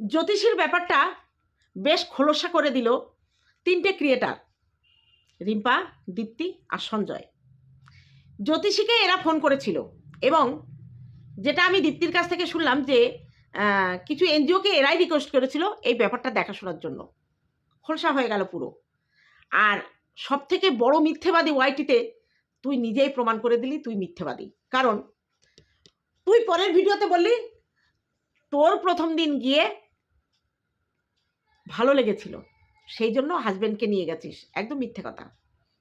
জ্যোতিষীর ব্যাপারটা বেশ খোলসা করে দিল তিনটে ক্রিয়েটার, রিম্পা, দীপ্তি আর সঞ্জয়। জ্যোতিষীকে এরা ফোন করেছিল এবং যেটা আমি দীপ্তির কাছ থেকে শুনলাম যে কিছু এনজিওকে এরাই রিকোয়েস্ট করেছিল এই ব্যাপারটা দেখাশোনার জন্য। খোলসা হয়ে গেল পুরো। আর সব থেকে বড় মিথ্যেবাদী ওয়াইটিতে তুই নিজেই প্রমাণ করে দিলি, তুই মিথ্যেবাদী। কারণ তুই পরের ভিডিওতে বললি, তোর প্রথম দিন গিয়ে ভালো লেগেছিল। সেই জন্য হাজবেন্ডকে নিয়ে গেছিস। একদম মিথ্যে কথা।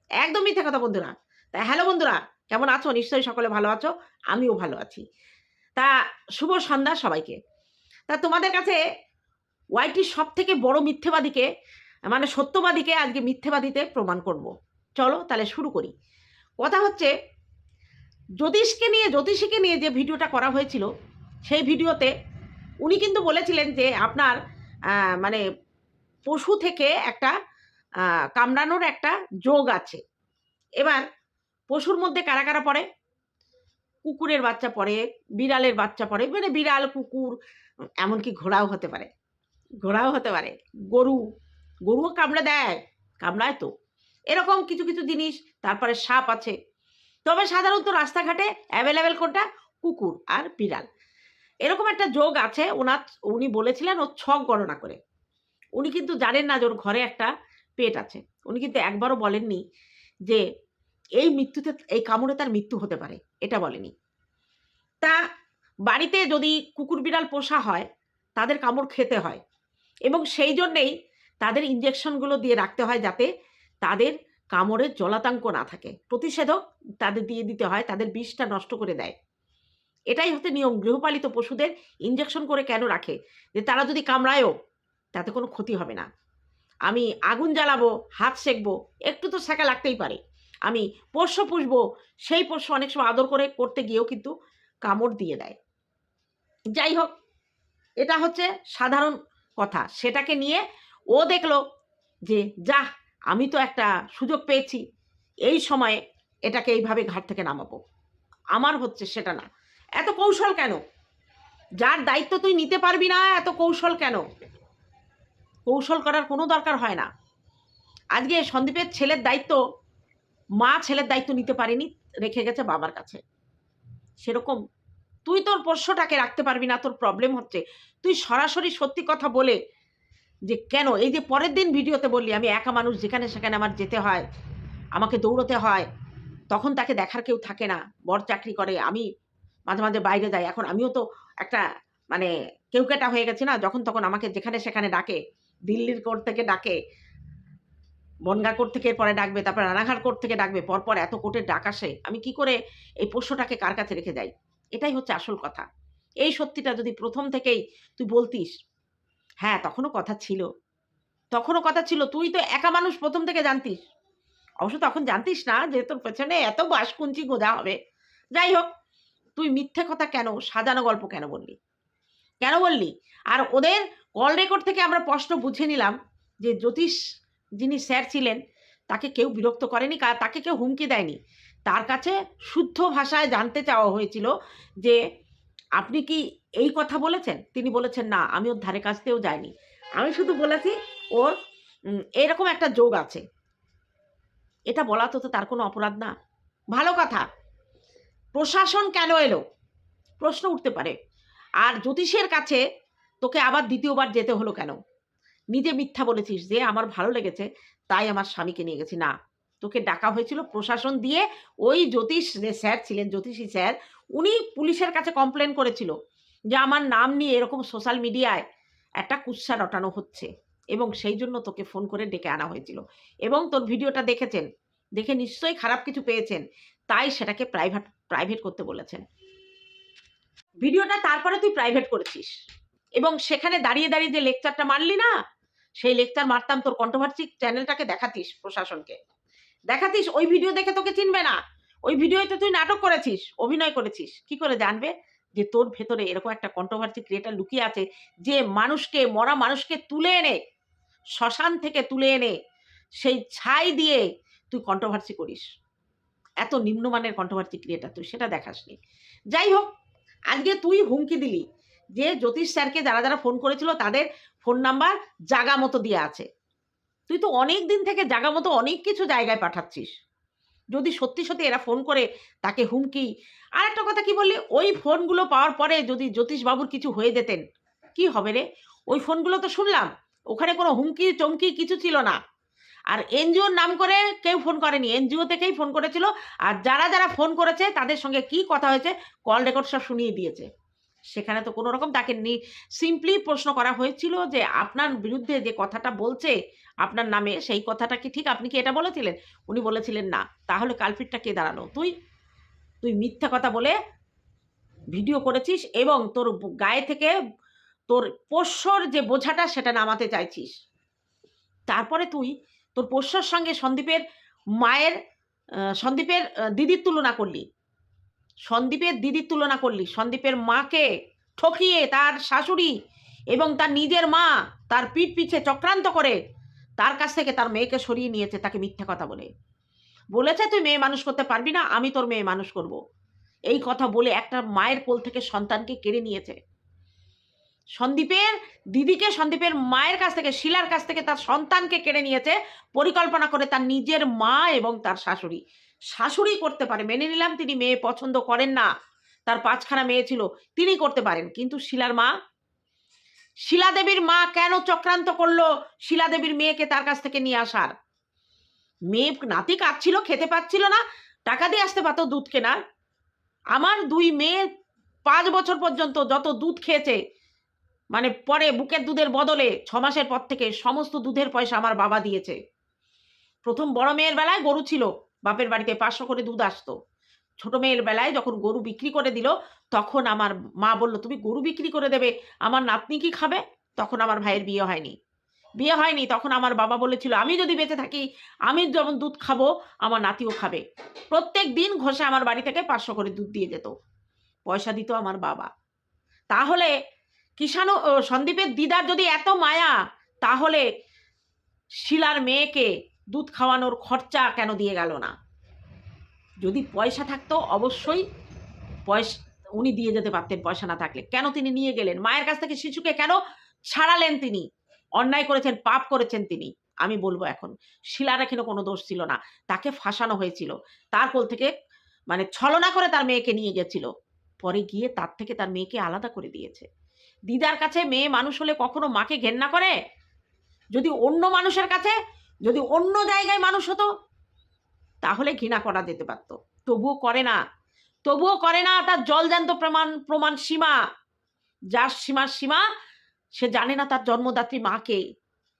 একদম মিথ্যে কথা বন্ধুরা। তা হ্যালো বন্ধুরা, কেমন আছো? নিশ্চয়ই সকলে ভালো আছো। আমিও ভালো আছি। তা শুভ সন্ধ্যা সবাইকে। তা তোমাদের কাছে ওয়াইটির সব থেকে বড় মিথ্যেবাদীকে মানে সত্যবাদীকে আজকে মিথ্যেবাদীতে প্রমাণ করব। চলো তাহলে শুরু করি। কথা হচ্ছে, জ্যোতিষকে নিয়ে, জ্যোতিষীকে নিয়ে যে ভিডিওটা করা হয়েছিল, সেই ভিডিওতে উনি কিন্তু বলেছিলেন যে আপনার মানে পশু থেকে একটা কামড়ানোর একটা যোগ আছে। এবার পশুর মধ্যে কারা কারা পড়ে? কুকুরের বাচ্চা পড়ে, বিড়ালের বাচ্চা পড়ে মানে বিড়াল, কুকুর, এমনকি ঘোড়াও হতে পারে। ঘোড়াও হতে পারে। গরু, গরুও কামড়া দেয়, কামড়ায় তো। এরকম কিছু কিছু জিনিস, তারপরে সাপ আছে। তবে সাধারণত রাস্তাঘাটে অ্যাভেলেবেল কোনটা? কুকুর আর বিড়াল। এরকম একটা যোগ আছে, ওনার, উনি বলেছিলেন, ও ছক গণনা করে। উনি কিন্তু জানেন না যে ওর ঘরে একটা পেট আছে। উনি কিন্তু একবারও বলেননি যে এই মৃত্যুতে, এই কামড়ে তার মৃত্যু হতে পারে, এটা বলেনি। তা বাড়িতে যদি কুকুর বিড়াল পোষা হয়, তাদের কামড় খেতে হয় এবং সেই জন্যেই তাদের ইঞ্জেকশনগুলো দিয়ে রাখতে হয় যাতে তাদের কামড়ের জলাতাঙ্ক না থাকে। প্রতিষেধক তাদের দিয়ে দিতে হয়, তাদের বিষটা নষ্ট করে দেয়। এটাই হচ্ছে নিয়ম। গৃহপালিত পশুদের ইঞ্জেকশন করে কেন রাখে? যে তারা যদি কামড়ায়ও তাতে কোনো ক্ষতি হবে না। আমি আগুন জ্বালাবো, হাত সেকবো, একটু তো সেকা লাগতেই পারে। আমি পোষ্য পুষবো, সেই পোষ্য অনেক সময় আদর করে করতে গিয়েও কিন্তু কামড় দিয়ে দেয়। যাই হোক, এটা হচ্ছে সাধারণ কথা। সেটাকে নিয়ে ও দেখল যে যা আমি তো একটা সুযোগ পেয়েছি। এই সময়ে এটাকে এইভাবে ঘাট থেকে নামাবো। আমার হচ্ছে সেটা না। এত কৌশল কেন? যার দায়িত্ব তুই নিতে পারবি না, এত কৌশল কেন? কৌশল করার কোনো দরকার হয় না। আজকে সন্দীপের ছেলের দায়িত্ব, মা ছেলের দায়িত্ব নিতে পারেনি, রেখে গেছে বাবার কাছে। সেরকম, তুই তোর পোষ্যটাকে রাখতে পারবি না, তোর প্রবলেম হচ্ছে। তুই সরাসরি সত্যি কথা বলে যে, কেন? এই যে পরের দিন ভিডিওতে বললি, আমি একা মানুষ, যেখানে সেখানে আমার যেতে হয়, আমাকে দৌড়তে হয়, তখন তাকে দেখার কেউ থাকে না বড় চাকরি করে, আমি মাঝে মাঝে বাইরে যাই। এখন আমিও তো একটা মানে কেউ কেটা হয়ে গেছি না, যখন তখন আমাকে যেখানে সেখানে ডাকে দিল্লির কোর্ট থেকে ডাকে, বনগা কোর্ট থেকে পরে ডাকবে, তারপর রানাঘাট কোর্ট থেকে ডাকবে, পরপর এত কোর্টের ডাক আসে, আমি কি করে এই পোষ্যটাকে কার কাছে রেখে যাই? এটাই হচ্ছে আসল কথা। এই সত্যিটা যদি প্রথম থেকেই তুই বলতিস হ্যাঁ তখনও কথা ছিল। তখনও কথা ছিল, তুই তো একা মানুষ প্রথম থেকে জানতিস। অবশ্য তখন জানতিস না যে তোর পেছনে এত বাসকুঞ্চি গোজা হবে। যাই হোক, তুই মিথ্যে কথা কেন, সাজানো গল্প কেন বললি? কেন বললি? আর ওদের কল রেকর্ড থেকে আমরা প্রশ্ন বুঝে নিলাম যে জ্যোতিষ যিনি স্যার ছিলেন, তাকে কেউ বিরক্ত করেনি তাকে কেউ হুমকি দেয়নি। তার কাছে শুদ্ধ ভাষায় জানতে চাওয়া হয়েছিল যে, আপনি কি এই কথা বলেছেন? তিনি বলেছেন, না, আমি ওর ধারে কাছতেও যাইনি। আমি শুধু বলেছি, ওর এরকম একটা যোগ আছে। এটা বলা তো তার কোনো অপরাধ না। ভালো কথা। প্রশাসন কেন এলো? প্রশ্ন উঠতে পারে। আর জ্যোতিষের কাছে তোকে আবার দ্বিতীয়বার যেতে হলো কেন? নিজে মিথ্যা বলেছিস যে আমার ভালো লেগেছে, তাই আমার স্বামীকে নিয়ে গেছি। না, তোকে ডাকা হয়েছিল প্রশাসন দিয়ে ওই জ্যোতিষ যে স্যার ছিলেন, জ্যোতিষী স্যার, উনি পুলিশের কাছে কমপ্লেন করেছিল যে আমার নাম নিয়ে এরকম সোশ্যাল মিডিয়ায় একটা কুৎসা রটানো হচ্ছে এবং সেই জন্য তোকে ফোন করে ডেকে আনা হয়েছিল। এবং তোর ভিডিওটা দেখেছেন? দেখে নিশ্চয়ই খারাপ কিছু পেয়েছেন, তাই সেটাকে প্রাইভেট প্রাইভেট করতে বলেছেন। ভিডিওটা তারপরে তুই প্রাইভেট করেছিস। এবং সেখানে দাঁড়িয়ে দাঁড়িয়ে যে লেকচারটা মারলি না, সেই লেকচার মারতাম তোর কন্ট্রোভার্সি চ্যানেলটাকে দেখাতিস প্রশাসনকে। দেখাতিস, ওই ভিডিও দেখে তোকে চিনবে না। ওই ভিডিওতে তুই নাটক করেছিস, অভিনয় করেছিস। কি করে জানবে? যে তোর ভেতরে এরকম একটা কন্ট্রোভার্সি ক্রিয়েটার লুকিয়ে আছে, যে মানুষকে, মরা মানুষকে তুলে এনে, শ্মশান থেকে তুলে এনে, সেই ছাই দিয়ে তুই কন্ট্রোভার্সি করিস। এত নিম্নমানের কন্ট্রোভার্সি ক্রিয়েটার তুই, সেটা দেখাসনি। যাই হোক, আজকে তুই হুমকি দিলি। যে জ্যোতিষ স্যারকে যারা যারা ফোন করেছিল, তাদের ফোন নাম্বার জাগা মতো দিয়ে আছে। তুই তো অনেক দিন থেকে জাগা মতো অনেক কিছু জায়গায় পাঠাচ্ছিস। যদি সত্যি সত্যি এরা ফোন করে তাকে হুমকি, আর একটা কথা কি বললি? ওই ফোনগুলো পাওয়ার পরে যদি জ্যোতিষবাবুর কিছু হয়ে যেতেন, কি হবে রে? ওই ফোনগুলো তো শুনলাম, ওখানে কোনো হুমকি চমকি কিছু ছিল না। আর এনজিওর নাম করে কেউ ফোন করেনি, এনজিও থেকেই ফোন করেছিল। আর যারা যারা ফোন করেছে, তাদের সঙ্গে কি কথা হয়েছে, কল রেকর্ড সব শুনিয়ে দিয়েছে। সেখানে তো কোনো রকম তাকে নি সিম্পলি প্রশ্ন করা হয়েছিল যে আপনার বিরুদ্ধে যে কথাটা বলছে আপনার নামে, সেই কথাটা কি ঠিক? আপনি কি এটা বলেছিলেন? উনি বলেছিলেন না। তাহলে কালপিটটা কে দাঁড়াল? তুই তুই মিথ্যা কথা বলে ভিডিও করেছিস এবং তোর গায়ে থেকে তোর পোষ্যর যে বোঝাটা সেটা নামাতে চাইছিস। তারপরে তুই তোর পোষ্যর সঙ্গে সন্দীপের মায়ের সন্দীপের দিদির তুলনা করলি। সন্দীপের দিদির তুলনা করলি। সন্দীপের মাকে ঠকিয়ে তার শাশুড়ি এবং তার নিজের মা তার পিঠ পিছে চক্রান্ত করে তার কাছ থেকে তার মেয়েকে সরিয়ে নিয়েছে তাকে মিথ্যা কথা বলে। বলেছে, তুই মেয়ে মানুষ করতে পারবি না, আমি তোর মেয়ে মানুষ করব। এই কথা বলে একটা মায়ের কোল থেকে সন্তানকে কেড়ে নিয়েছে। সন্দীপের দিদিকে সন্দীপের মায়ের কাছ থেকে, শিলার কাছ থেকে তার সন্তানকে কেড়ে নিয়েছে, পরিকল্পনা করে তার নিজের মা এবং তার শাশুড়ি। শাশুড়ি করতে পারে, মেনে নিলাম তিনি মেয়ে পছন্দ করেন না। তার পাঁচখানা মেয়ে ছিল, তিনি করতে পারেন। কিন্তু শিলার মা? শিলা দেবীর মা কেন চক্রান্ত করল? শিলা দেবীর মেয়েকে তার কাছ থেকে নিয়ে আসার। মেয়ে নাতি কাঁদছিল, খেতে পাচ্ছিল না, টাকা দিয়ে আসতে পারতো দুধ কেনার। আমার দুই মেয়ে পাঁচ বছর পর্যন্ত যত দুধ খেয়েছে মানে পরে বুকের দুধের বদলে ছ মাসের পর থেকে সমস্ত দুধের পয়সা আমার বাবা দিয়েছে। প্রথম বড় মেয়ের বেলায় গরু ছিল বাপের বাড়িতে পাঁচশো করে দুধ আসতো। ছোট মেয়ের বেলায় যখন গরু বিক্রি করে দিল, তখন আমার মা বলল, তুমি গরু বিক্রি করে দেবে, আমার নাতনি কি খাবে? তখন আমার ভাইয়ের বিয়ে হয়নি। বিয়ে হয়নি, তখন আমার বাবা বলেছিল, আমি যদি বেঁচে থাকি, আমি যেমন দুধ খাব, আমার নাতিও খাবে। প্রত্যেক দিন ঘষে আমার বাড়ি থেকে পাঁচশো করে দুধ দিয়ে যেত। পয়সা দিত আমার বাবা। তাহলে কিষাণু সন্দীপের দিদার যদি এত মায়া, তাহলে শিলার মেয়েকে দুধ খাওয়ানোর খরচা কেন দিয়ে গেল না? যদি পয়সা থাকতো, অবশ্যই পয়সা, উনি দিয়ে যেতে পারতেন পয়সা না থাকলে। কেন তিনি নিয়ে গেলেন? মায়ের কাছ থেকে শিশুকে কেন ছাড়ালেন তিনি? অন্যায় করেছেন, পাপ করেছেন তিনি? আমি বলব এখন শিলার এখানে কোনো দোষ ছিল না। তাকে ফাঁসানো হয়েছিল। তার কোল থেকে মানে ছলনা করে তার মেয়েকে নিয়ে গেছিল। পরে গিয়ে তার থেকে তার মেয়েকে আলাদা করে দিয়েছে। দিদার কাছে মেয়ে মানুষ হলে কখনো মাকে ঘেন্না করে? যদি অন্য মানুষের কাছে যদি অন্য জায়গায় মানুষ হতো, তাহলে ঘৃণা করা যেতে পারতো। তবুও করে না। তবুও করে না তার জলজান্ত প্রমাণ প্রমাণ সীমা। যার সীমার সীমা, সে জানে না তার জন্মদাত্রী মাকে।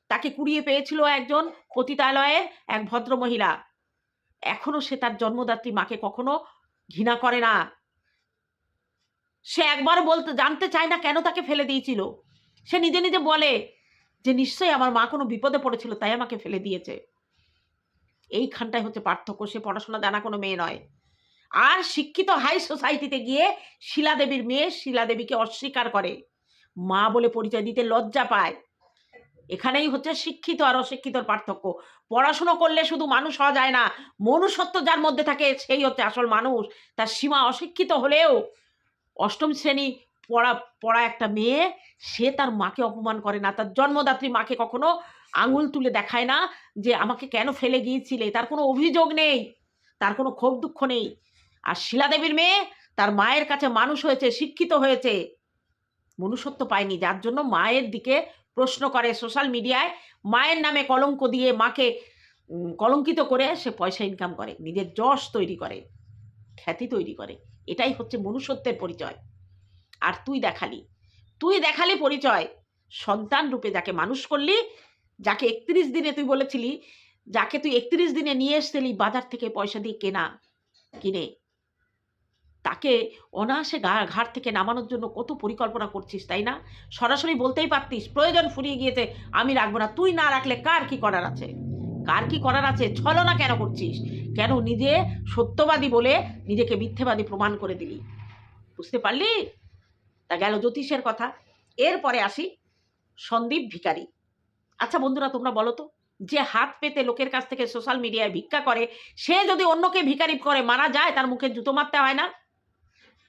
তাকে কুড়িয়ে পেয়েছিল একজন পতিতালয়ের এক ভদ্র মহিলা এখনও সে তার জন্মদাত্রী মাকে কখনো ঘৃণা করে না। সে একবার বলতে, জানতে চায় না কেন তাকে ফেলে দিয়েছিল। সে নিজে নিজে বলে যে নিশ্চয়ই আমার মা কোনো বিপদে পড়েছিল, তাই আমাকে ফেলে দিয়েছে। এইখানটাই হচ্ছে পার্থক্য, সে পড়াশোনা জানা কোনো মেয়ে নয়। আর শিক্ষিত হাই সোসাইটিতে গিয়ে শিলাদেবীর মেয়ে শিলাদেবীকে অস্বীকার করে। মা বলে পরিচয় দিতে লজ্জা পায়। এখানেই হচ্ছে শিক্ষিত আর অশিক্ষিতর পার্থক্য। পড়াশুনো করলে শুধু মানুষ হওয়া যায় না, মনুষ্যত্ব যার মধ্যে থাকে, সেই হচ্ছে আসল মানুষ। তার সীমা অশিক্ষিত হলেও অষ্টম শ্রেণি পড়া পড়া একটা মেয়ে, সে তার মাকে অপমান করে না। তার জন্মদাত্রী মাকে কখনো আঙুল তুলে দেখায় না যে আমাকে কেন ফেলে গিয়েছিলে, তার কোনো অভিযোগ নেই, তার কোনো ক্ষোভ দুঃখ নেই। আর শিলাদেবীর মেয়ে তার মায়ের কাছে মানুষ হয়েছে, শিক্ষিত হয়েছে। মনুষ্যত্ব পায়নি, যার জন্য মায়ের দিকে প্রশ্ন করে সোশ্যাল মিডিয়ায় মায়ের নামে কলঙ্ক দিয়ে মাকে কলঙ্কিত করে সে পয়সা ইনকাম করে, নিজের যশ তৈরি করে, খ্যাতি তৈরি করে। এটাই হচ্ছে মনুষ্যত্বের পরিচয়। আর তুই দেখালি। তুই দেখালি পরিচয়। সন্তান রূপে যাকে মানুষ করলি, যাকে একত্রিশ দিনে তুই বলেছিলি, যাকে তুই একত্রিশ দিনে নিয়ে এসছিলি বাজার থেকে পয়সা দিয়ে কেনা, কিনে। তাকে অনায়াসে ঘাট থেকে নামানোর জন্য কত পরিকল্পনা করছিস, তাই না? সরাসরি বলতেই পারতিস, প্রয়োজন ফুরিয়ে গিয়েছে, আমি রাখব না। তুই না রাখলে কার কি করার আছে? কার কি করার আছে? ছলনা কেন করছিস? কেন নিজে সত্যবাদী বলে নিজেকে মিথ্যেবাদী প্রমাণ করে দিলি? বুঝতে পারলি? তা গেল জ্যোতিষের কথা। এরপরে আসি সন্দীপ ভিখারি। আচ্ছা বন্ধুরা, তোমরা বলো তো, যে হাত পেতে লোকের কাছ থেকে সোশ্যাল মিডিয়ায় ভিক্ষা করে, সে যদি অন্যকে ভিখারি করে মারা যায়, তার মুখে জুতো মারতে হয় না?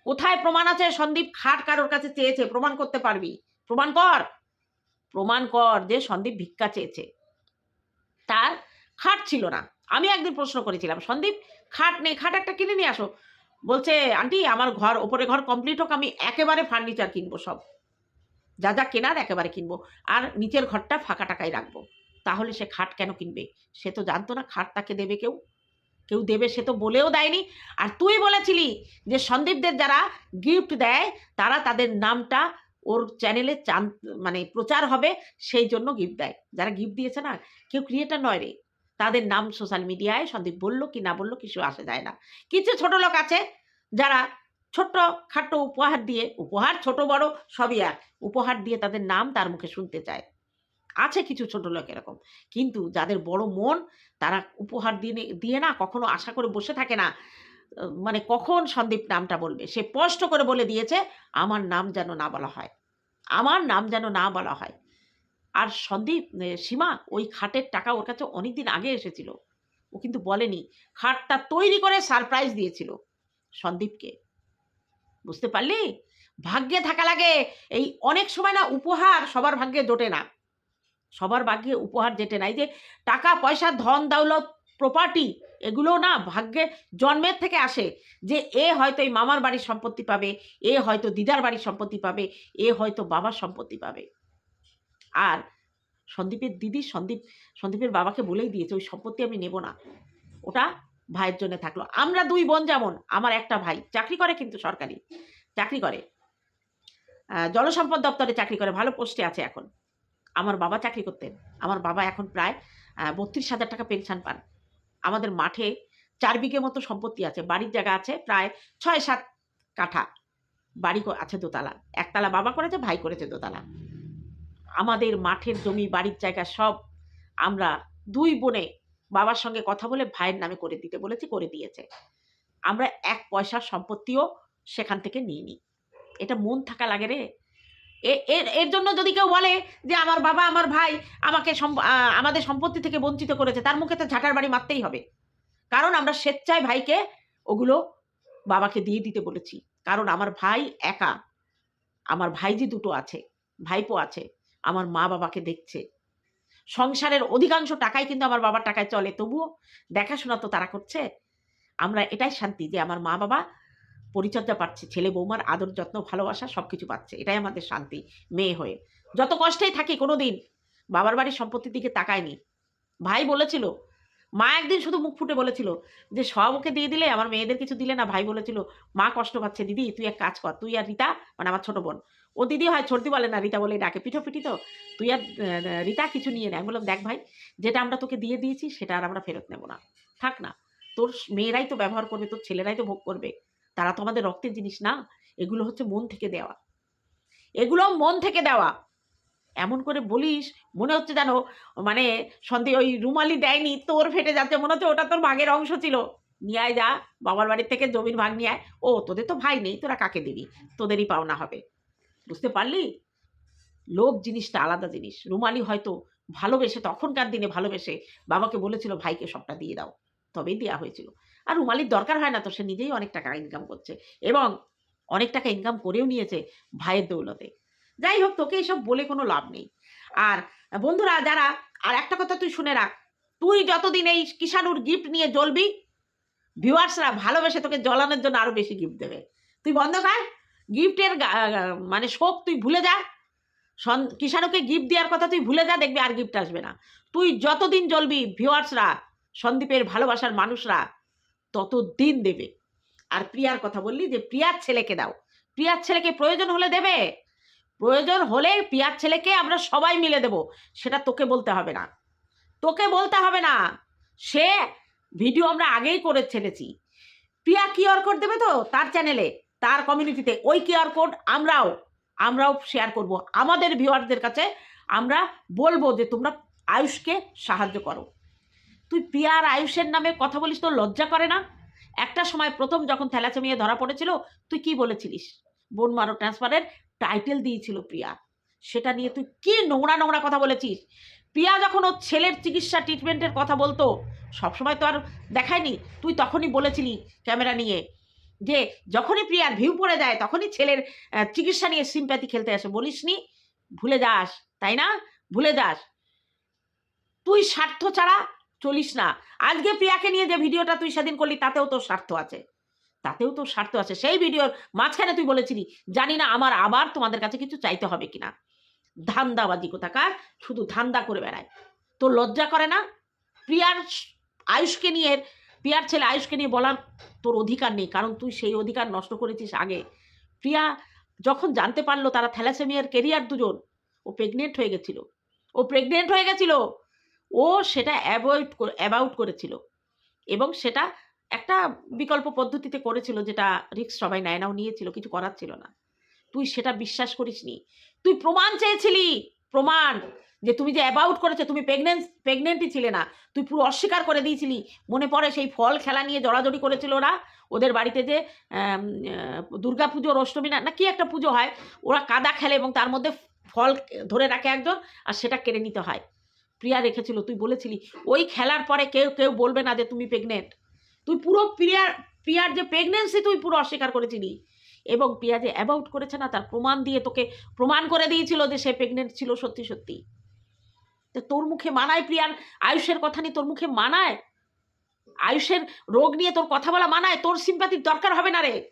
কোথায় প্রমাণ আছে? সন্দীপ খাট কারোর কাছে চেয়েছে, প্রমাণ করতে পারবি। প্রমাণ কর। প্রমাণ কর যে সন্দীপ ভিক্ষা চেয়েছে। তার খাট ছিল না। আমি একদিন প্রশ্ন করেছিলাম, সন্দীপ, খাট নেই খাট একটা কিনে নিয়ে আসো। বলছে, আন্টি, আমার ঘর, ওপরে ঘর কমপ্লিট হোক, আমি একেবারে ফার্নিচার কিনবো সব। যা যা কেনার একেবারে কিনবো। আর নিচের ঘরটা ফাঁকা টাকায় রাখব। তাহলে সে খাট কেন কিনবে? সে তো জানতো না খাট তাকে দেবে কেউ। কেউ দেবে, সে তো বলেও দেয়নি। আর তুই বলেছিলি যে সন্দীপদের যারা গিফট দেয়, তারা তাদের নামটা ওর চ্যানেলে চান মানে প্রচার হবে, সেই জন্য গিফট দেয়। যারা গিফট দিয়েছে না, কেউ ক্রিয়েটার নয় রে। তাদের নাম সোশ্যাল মিডিয়ায় সন্দীপ বলল কি না বলল কিছু আসে যায় না। কিছু ছোট লোক আছে যারা ছোট্ট খাট্ট উপহার দিয়ে, উপহার ছোট বড় সবই এক, উপহার দিয়ে তাদের নাম তার মুখে শুনতে চায়। আছে কিছু ছোট লোক এরকম। কিন্তু যাদের বড় মন তারা উপহার দিয়ে দিয়ে না কখনো আশা করে বসে থাকে না। মানে কখন সন্দীপ নামটা বলবে? সে স্পষ্ট করে বলে দিয়েছে, আমার নাম যেন না বলা হয়। আমার নাম যেন না বলা হয়। আর সন্দীপ সীমা ওই খাটের টাকা ওর কাছে অনেক দিন আগে এসেছিল। ও কিন্তু বলেনি, খাটটা তৈরি করে সারপ্রাইজ দিয়েছিল সন্দীপকে। বুঝতে পারলি? ভাগ্যে থাকা লাগে, এই অনেক সময় না উপহার সবার ভাগ্যে জোটে না। সবার ভাগ্যে উপহার জেটে না। এই যে টাকা, পয়সা, ধন, দৌলত প্রপার্টি এগুলো না ভাগ্যে জন্মের থেকে আসে যে এ হয়তো এই মামার বাড়ির সম্পত্তি পাবে, এ হয়তো দিদার বাড়ির সম্পত্তি পাবে, এ হয়তো বাবার সম্পত্তি পাবে। আর সন্দীপের দিদি সন্দীপ, সন্দীপের বাবাকে বলেই দিয়েছে, ওই সম্পত্তি আমি নেব না। ওটা ভাইয়ের জন্য থাকল। আমরা দুই বোন যেমন, আমার একটা ভাই, চাকরি করে কিন্তু সরকারি, চাকরি করে। জলসম্পদ দপ্তরে চাকরি করে, ভালো পোস্টে আছে এখন। আমার বাবা চাকরি করতেন, আমার বাবা এখন প্রায় বত্রিশ হাজার টাকা পেনশন পান। আমাদের মাঠে চার বিঘে মতো সম্পত্তি আছে, বাড়ির জায়গা আছে প্রায় ছয় সাত কাঠা, বাড়ি আছে দোতলা। একতলা বাবা করেছে, ভাই করেছে দোতলা। আমাদের মাঠের জমি, বাড়ির জায়গা সব আমরা দুই বোনে বাবার সঙ্গে কথা বলে ভাইয়ের নামে করে দিতে বলেছি, করে দিয়েছে। আমরা এক পয়সার সম্পত্তিও সেখান থেকে নিয়ে নিই এটা মন থাকা লাগে রে। এর এর জন্য যদি কেউ বলে যে আমার বাবা, আমার ভাই আমাকে আমাদের সম্পত্তি থেকে বঞ্চিত করেছে, তার মুখে তো ঝাঁটার বাড়ি মারতেই হবে। কারণ আমরা স্বেচ্ছায় ভাইকে ওগুলো বাবাকে দিয়ে দিতে বলেছি। কারণ আমার ভাই একা, আমার ভাইজি দুটো আছে, ভাইপো আছে। আমার মা বাবাকে দেখছে। সংসারের অধিকাংশ টাকাই কিন্তু আমার বাবার টাকায় চলে। তবুও দেখাশোনা তো তারা করছে। আমরা এটাই শান্তি যে আমার মা বাবা পরিচর্যা পাচ্ছে, ছেলে বৌমার আদর যত্ন, ভালোবাসা সব কিছু পাচ্ছে। এটাই আমাদের শান্তি মেয়ে হয়ে। যত কষ্টেই থাকি কোনো দিন বাবার বাড়ির সম্পত্তির দিকে তাকায়নি। ভাই বলেছিল, মা একদিন শুধু মুখ ফুটে বলেছিল যে, সব ওকে দিয়ে দিলে, আমার মেয়েদের কিছু দিলে না। ভাই বলেছিল, মা কষ্ট পাচ্ছে, দিদি, তুই এক কাজ কর। তুই আর রীতা মানে আমার ছোট বোন ও দিদি হয় ছোটদি বলে না, রীতা বলে ডাকে পিঠো পিঠি তো। তুই আর রীতা কিছু নিয়ে নেয় বললাম, দেখ ভাই, যেটা আমরা তোকে দিয়ে দিয়েছি, সেটা আর আমরা ফেরত নেব না। থাক না, তোর মেয়েরাই তো ব্যবহার করবে, তোর ছেলেরাই তো ভোগ করবে। তারা তো আমাদের রক্তের জিনিস না, এগুলো হচ্ছে মন থেকে দেওয়া। এগুলো মন থেকে দেওয়া। এমন করে বলিস, মনে হচ্ছে জানো মানে সন্ধে ওই রুমালি দেয়নি, তোর ফেটে যাচ্ছে, মনে হচ্ছে ওটা তোর ভাগের অংশ ছিল। নিয়ে যা, বাবার বাড়ির থেকে জমির ভাগ নিয়ে আয়। ও, তোদের তো ভাই নেই, তোরা কাকে দিবি? তোদেরই পাওনা হবে। বুঝতে পারলি? লোভ জিনিসটা আলাদা জিনিস। রুমালি হয়তো ভালোবেসে, তখনকার দিনে ভালোবেসে বাবাকে বলেছিল, ভাইকে সবটা দিয়ে দাও। তবেই দেওয়া হয়েছিল। আর রুমালির দরকার হয় না তো, সে নিজেই অনেক টাকা ইনকাম করছে এবং অনেক টাকা ইনকাম করেও নিয়েছে ভাইয়ের দৌলতে। যাই হোক, তোকে এসব বলে কোনো লাভ নেই। আর বন্ধুরা, যারা, আর একটা কথা তুই শুনে রাখ, তুই যতদিন এই কিষাণুর গিফট নিয়ে জ্বলবি ভিউয়ার্সরা ভালোবেসে তোকে জ্বলানোর জন্য আরও বেশি গিফট দেবে। তুই বন্ধ কর। গিফটের মানে শোক তুই ভুলে যা। সন- কিষাণুকে গিফট দেওয়ার কথা তুই ভুলে যা, দেখবি আর গিফট আসবে না। তুই যতদিন জ্বলবি ভিউয়ার্সরা, সন্দীপের ভালোবাসার মানুষরা, ততদিন দেবে। আর প্রিয়ার কথা বললি যে, প্রিয়ার ছেলেকে দাও। প্রিয়ার ছেলেকে প্রয়োজন হলে দেবে। প্রয়োজন হলে প্রিয়ার ছেলেকে আমরা সবাই মিলে দেব। সেটা তোকে বলতে হবে না। তোকে বলতে হবে না। সে ভিডিও আমরা আগেই করে ছেড়েছি। প্রিয়া কিউআর কোড দেবে তো? তার চ্যানেলে। তার কমিউনিটিতে ওই কিউআর কোড আমরাও আমরাও শেয়ার করব। আমাদের ভিউয়ারদের কাছে আমরা বলব যে, তোমরা আয়ুষকে সাহায্য করো। তুই প্রিয়ার আয়ুষের নামে কথা বলিস, তোর লজ্জা করে না? একটা সময় প্রথম যখন থ্যালাসেমিয়া ধরা পড়েছিল, তুই কি বলেছিলিস? বোন মারো ট্রান্সফারের টাইটেল দিয়েছিল প্রিয়া সেটা নিয়ে তুই কি নোংরা নোংরা কথা বলেছিস? প্রিয়া যখন ওর ছেলের চিকিৎসা ট্রিটমেন্টের কথা বলতো, সবসময় তো আর দেখায়নি। তুই তখনই বলেছিলি ক্যামেরা নিয়ে যে যখনই প্রিয়ার ভিউ পড়ে যায় তখনই ছেলের চিকিৎসা নিয়ে সিম্প্যাথি খেলতে আসে। বলিসনি ভুলে যাস, তাই না? ভুলে যাস। তুই স্বার্থ ছাড়া চলিস না। আজকে প্রিয়াকে নিয়ে যে ভিডিওটা তুই সেদিন করলি, তাতেও তোর স্বার্থ আছে। তাতেও তোর স্বার্থ আছে। সেই ভিডিওর মাঝখানে তুই বলেছিলি, জানি না আমার আবার তোমাদের কাছে কিছু চাইতে হবে কিনা। ধান্দাবাজি কোথাকার? শুধু ধান্দা করে বেড়ায়। তোর লজ্জা করে না? প্রিয়ার আয়ুষকে নিয়ে প্রিয়ার ছেলে আয়ুষকে নিয়ে বলার তোর অধিকার নেই, কারণ তুই সেই অধিকার নষ্ট করেছিস আগে। প্রিয়া যখন জানতে পারল তারা থ্যালাসেমিয়ার কেরিয়ার দুজন, ও প্রেগনেন্ট হয়ে গেছিল। ও প্রেগনেন্ট হয়ে গেছিল। ও সেটা অ্যাভয়েড অ্যাবাউট করেছিল। এবং সেটা একটা বিকল্প পদ্ধতিতে করেছিল যেটা রিক্স সবাই নেয় নাও নিয়েছিল, কিছু করার ছিল না। তুই সেটা বিশ্বাস করিসনি। তুই প্রমাণ চেয়েছিলি, প্রমাণ! যে তুমি যে অ্যাবাউট করেছে, তুমি প্রেগনেন্ট প্রেগনেন্টই ছিলে না। তুই পুরো অস্বীকার করে দিয়েছিলি। মনে পড়ে সেই ফল খেলা নিয়ে জড়াজড়ি করেছিল ওরা। ওদের বাড়িতে যে দুর্গা পুজোর অষ্টমী না না কি একটা পুজো হয়, ওরা কাদা খেলে এবং তার মধ্যে ফল ধরে রাখে একজন আর সেটা কেড়ে নিতে হয়। প্রিয়া রেখেছিল, তুই বলেছিলি, ওই খেলার পরে কেউ কেউ বলবে না যে তুমি প্রেগনেন্ট তুই পুরো প্রিয়ার প্রিয়ার যে প্রেগনেন্সি তুই পুরো অস্বীকার করেছিলি। এবং প্রিয়া যে অ্যাবাউট করেছে না, তার প্রমাণ দিয়ে তোকে প্রমাণ করে দিয়েছিল যে সে প্রেগনেন্ট ছিল সত্যি সত্যি। তো তোর মুখে মানায় প্রিয়ার আয়ুষের কথা নিয়ে তোর মুখে মানায়? আয়ুষের রোগ নিয়ে তোর কথা বলা মানায়? তোর সিম্পাতির দরকার হবে না রে।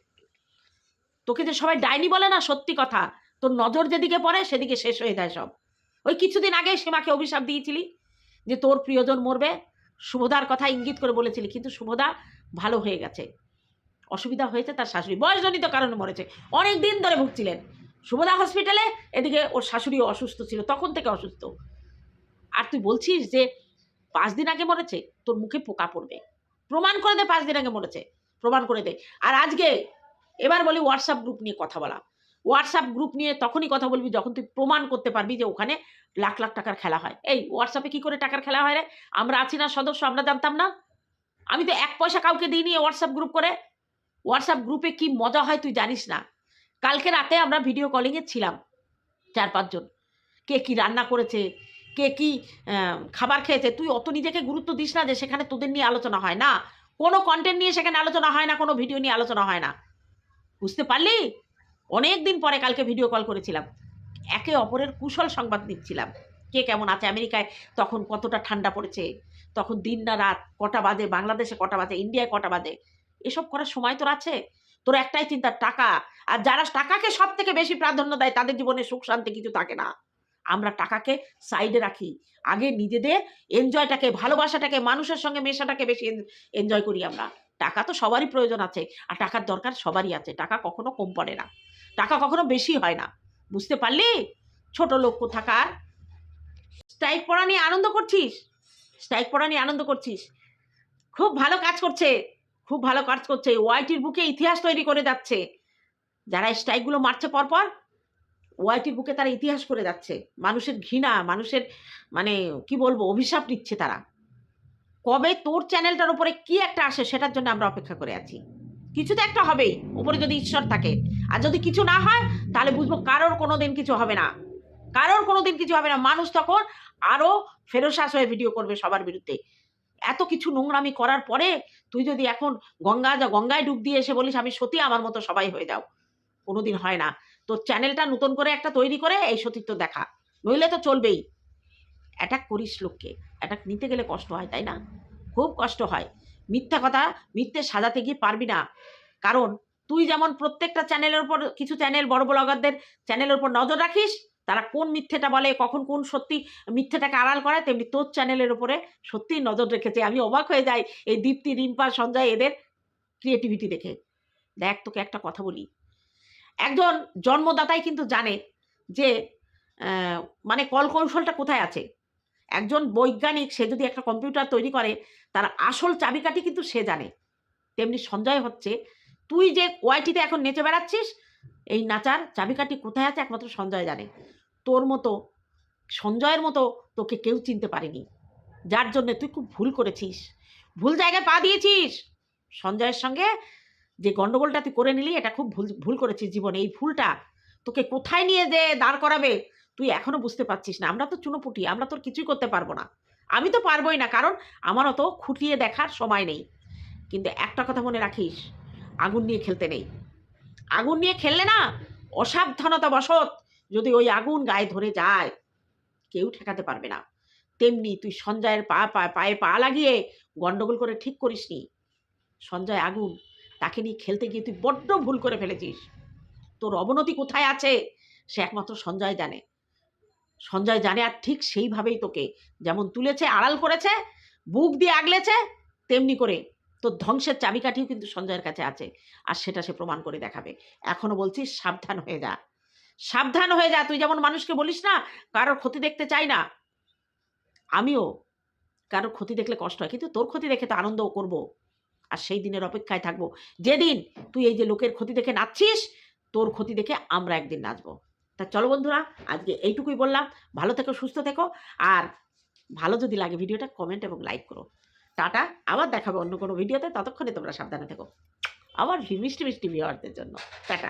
তোকে যে সবাই ডাইনি বলে না, সত্যি কথা। তোর নজর যেদিকে পড়ে, সেদিকে শেষ হয়ে যায় সব। ওই কিছুদিন আগে সীমাকে অভিশাপ দিয়েছিলি যে তোর প্রিয়জন মরবে। শুভদার কথা ইঙ্গিত করে বলেছিলি, কিন্তু শুভদা ভালো হয়ে গেছে। অসুবিধা হয়েছে তার শাশুড়ি। বয়সজনিত কারণে মরেছে। অনেক দিন ধরে ভুগছিলেন। শুভদা হসপিটালে এদিকে ওর শাশুড়িও অসুস্থ ছিল, তখন থেকে অসুস্থ। আর তুই বলছিস যে পাঁচ দিন আগে মরেছে? তোর মুখে পোকা পড়বে। প্রমাণ করে দে পাঁচ দিন আগে মরেছে। প্রমাণ করে দে। আর আজকে এবার বলি হোয়াটসঅ্যাপ গ্রুপ নিয়ে কথা বলা। হোয়াটসঅ্যাপ গ্রুপ নিয়ে তখনই কথা বলবি যখন তুই প্রমাণ করতে পারবি যে ওখানে লাখ লাখ টাকার খেলা হয়। এই হোয়াটসঅ্যাপে কি করে টাকার খেলা হয় রে? আমরা আছি না সদস্য, আমরা জানতাম না। আমি তো এক পয়সা কাউকে দিইনি হোয়াটসঅ্যাপ গ্রুপ করে। হোয়াটসঅ্যাপ গ্রুপে কি মজা হয় তুই জানিস না। কালকে রাতে আমরা ভিডিও কলিংয়ে ছিলাম, চার, পাঁচজন। কে কি রান্না করেছে? কে কি খাবার খেয়েছে, তুই অত নিজেকে গুরুত্ব দিস না যে সেখানে তোদের নিয়ে আলোচনা হয় না। কোনো কন্টেন্ট নিয়ে সেখানে আলোচনা হয় না, কোনো ভিডিও নিয়ে আলোচনা হয় না। বুঝতে পারলি? অনেক দিন পরে কালকে ভিডিও কল করেছিলাম। একে অপরের কুশল সংবাদ নিচ্ছিলাম কে কেমন আছে আমেরিকায়, তখন কতটা ঠান্ডা পড়েছে, তখন দিন না রাত, কটা বাজে, বাংলাদেশে কটা বাজে, ইন্ডিয়ায় কটা বাজে। এসব করার সময় তোর আছে? তোর একটাই চিন্তা, টাকা। আর যারা টাকাকে সব থেকে বেশি প্রাধান্য দেয়, তাদের জীবনে সুখ শান্তি কিছু থাকে না। আমরা টাকাকে সাইডে রাখি। আগে নিজেদের এনজয়টাকে ভালোবাসাটাকে, মানুষের সঙ্গে মেশাটাকে বেশি এনজয় করি আমরা। টাকা তো সবারই প্রয়োজন আছে, আর টাকার দরকার সবারই আছে। টাকা কখনো কম পড়ে না। টাকা কখনো বেশি হয় না। বুঝতে পারলি? ছোট লোক কোথাকার? স্ট্রাইক পড়া নিয়ে আনন্দ করছিস? স্ট্রাইক পড়া নিয়ে আনন্দ করছিস? খুব ভালো কাজ করছে। খুব ভালো কাজ করছে। ওয়াইটির বুকে ইতিহাস তৈরি করে যাচ্ছে। যারা স্ট্রাইকগুলো মারছে পরপর ওয়াইটির বুকে তারা ইতিহাস করে যাচ্ছে। মানুষের ঘৃণা, মানুষের মানে কি বলব, অভিশাপ নিচ্ছে তারা। কবে তোর চ্যানেলটার উপরে কি একটা আসে সেটার জন্য আমরা অপেক্ষা করে আছি। কিছু তো একটা হবেই, উপরে যদি ঈশ্বর থাকে। আর যদি কিছু না হয়, তাহলে বুঝব কারোর কোনো দিন কিছু হবে না। কারোর কোনো দিন কিছু হবে না। মানুষ তখন আরও ফেরোসাস হয়ে ভিডিও করবে সবার বিরুদ্ধে। এত কিছু নোংরামি করার পরে তুই যদি এখন গঙ্গা যা গঙ্গায় ডুব দিয়ে এসে বলিস, আমি সত্যি আমার মতো সবাই হয়ে যাও। কোনোদিন হয় না। তোর চ্যানেলটা নতুন করে একটা তৈরি করে এই সতীত্ব দেখা। নইলে তো চলবেই। অ্যাটাক করিস লোককে। অ্যাটাক নিতে গেলে কষ্ট হয়, তাই না? খুব কষ্ট হয়। মিথ্যা কথা মিথ্যে সাজাতে গিয়ে পারবি না। কারণ তুই যেমন প্রত্যেকটা চ্যানেলের উপর কিছু চ্যানেল বড় ব্লগারদের চ্যানেলের উপর নজর রাখিস, তারা কোন মিথ্যেটা বলে, কখন কোন সত্যি মিথ্যেটাকে আড়াল করে তেমনি তোর চ্যানেলের উপরে সত্যিই নজর রেখেছে। আমি অবাক হয়ে যাই এই দীপ্তি, রিম্পা, সঞ্জয়, এদের ক্রিয়েটিভিটি দেখে। দেখ, তোকে একটা কথা বলি। একজন জন্মদাতাই কিন্তু জানে যে মানে কল কৌশলটা কোথায় আছে। একজন বৈজ্ঞানিক, সে যদি একটা কম্পিউটার তৈরি করে, তার আসল চাবিকাঠি কিন্তু সে জানে। তেমনি সঞ্জয় হচ্ছে, তুই যে ওয়াইটিতে এখন নেচে বেড়াচ্ছিস, এই নাচার চাবিকাঠি কোথায় আছে? একমাত্র সঞ্জয় জানে। তোর মতো, সঞ্জয়ের মতো তোকে কেউ চিনতে পারেনি। যার জন্য তুই খুব ভুল করেছিস। ভুল জায়গায় পা দিয়েছিস। সঞ্জয়ের সঙ্গে যে গন্ডগোলটা তুই করে নিলি, এটা খুব ভুল ভুল করেছিস জীবনে। এই ভুলটা তোকে কোথায় নিয়ে যে দাঁড় করাবে, তুই এখনও বুঝতে পারছিস না। আমরা তো চুনোপুটি, আমরা তোর কিছুই করতে পারব না। আমি তো পারবোই না, কারণ আমার অত খুঁটিয়ে দেখার সময় নেই। কিন্তু একটা কথা মনে রাখিস, আগুন নিয়ে খেলতে নেই। আগুন নিয়ে খেললে না অসাবধানতা বশত যদি ওই আগুন গায়ে ধরে যায়, কেউ ঠেকাতে পারবে না। তেমনি তুই সঞ্জয়ের পা পায়ে পা লাগিয়ে গন্ডগোল করে ঠিক করিসনি। সঞ্জয়, আগুন তাকে নিয়ে খেলতে গিয়ে তুই বড্ড ভুল করে ফেলেছিস। তোর অবনতি কোথায় আছে? সে একমাত্র সঞ্জয় জানে। সঞ্জয় জানে আর ঠিক সেইভাবেই তোকে। যেমন তুলেছে, আড়াল করেছে, বুক দিয়ে আগলেছে, তেমনি করে তোর ধ্বংসের চাবিকাঠিও কিন্তু সঞ্জয়ের কাছে আছে। আর সেটা সে প্রমাণ করে দেখাবে। এখনও বলছিস, সাবধান হয়ে যা। সাবধান হয়ে যা। তুই যেমন মানুষকে বলিস না, কারোর ক্ষতি দেখতে চাই না। আমিও কারোর ক্ষতি দেখলে কষ্ট হয়, কিন্তু তোর ক্ষতি দেখে তো আনন্দও করব। আর সেই দিনের অপেক্ষায় থাকব। যেদিন তুই এই যে লোকের ক্ষতি দেখে নাচছিস, তোর ক্ষতি দেখে আমরা একদিন নাচবো। তা চলো বন্ধুরা, আজকে এইটুকুই বললাম। ভালো থেকো, সুস্থ থেকো। আর ভালো যদি লাগে ভিডিওটা কমেন্ট এবং লাইক করো। টাটা, আবার দেখাবে অন্য কোনো ভিডিওতে। ততক্ষণে তোমরা সাবধানে থেকো। আবার মিষ্টি মিষ্টি ভিওয়ারদের জন্য। টাটা।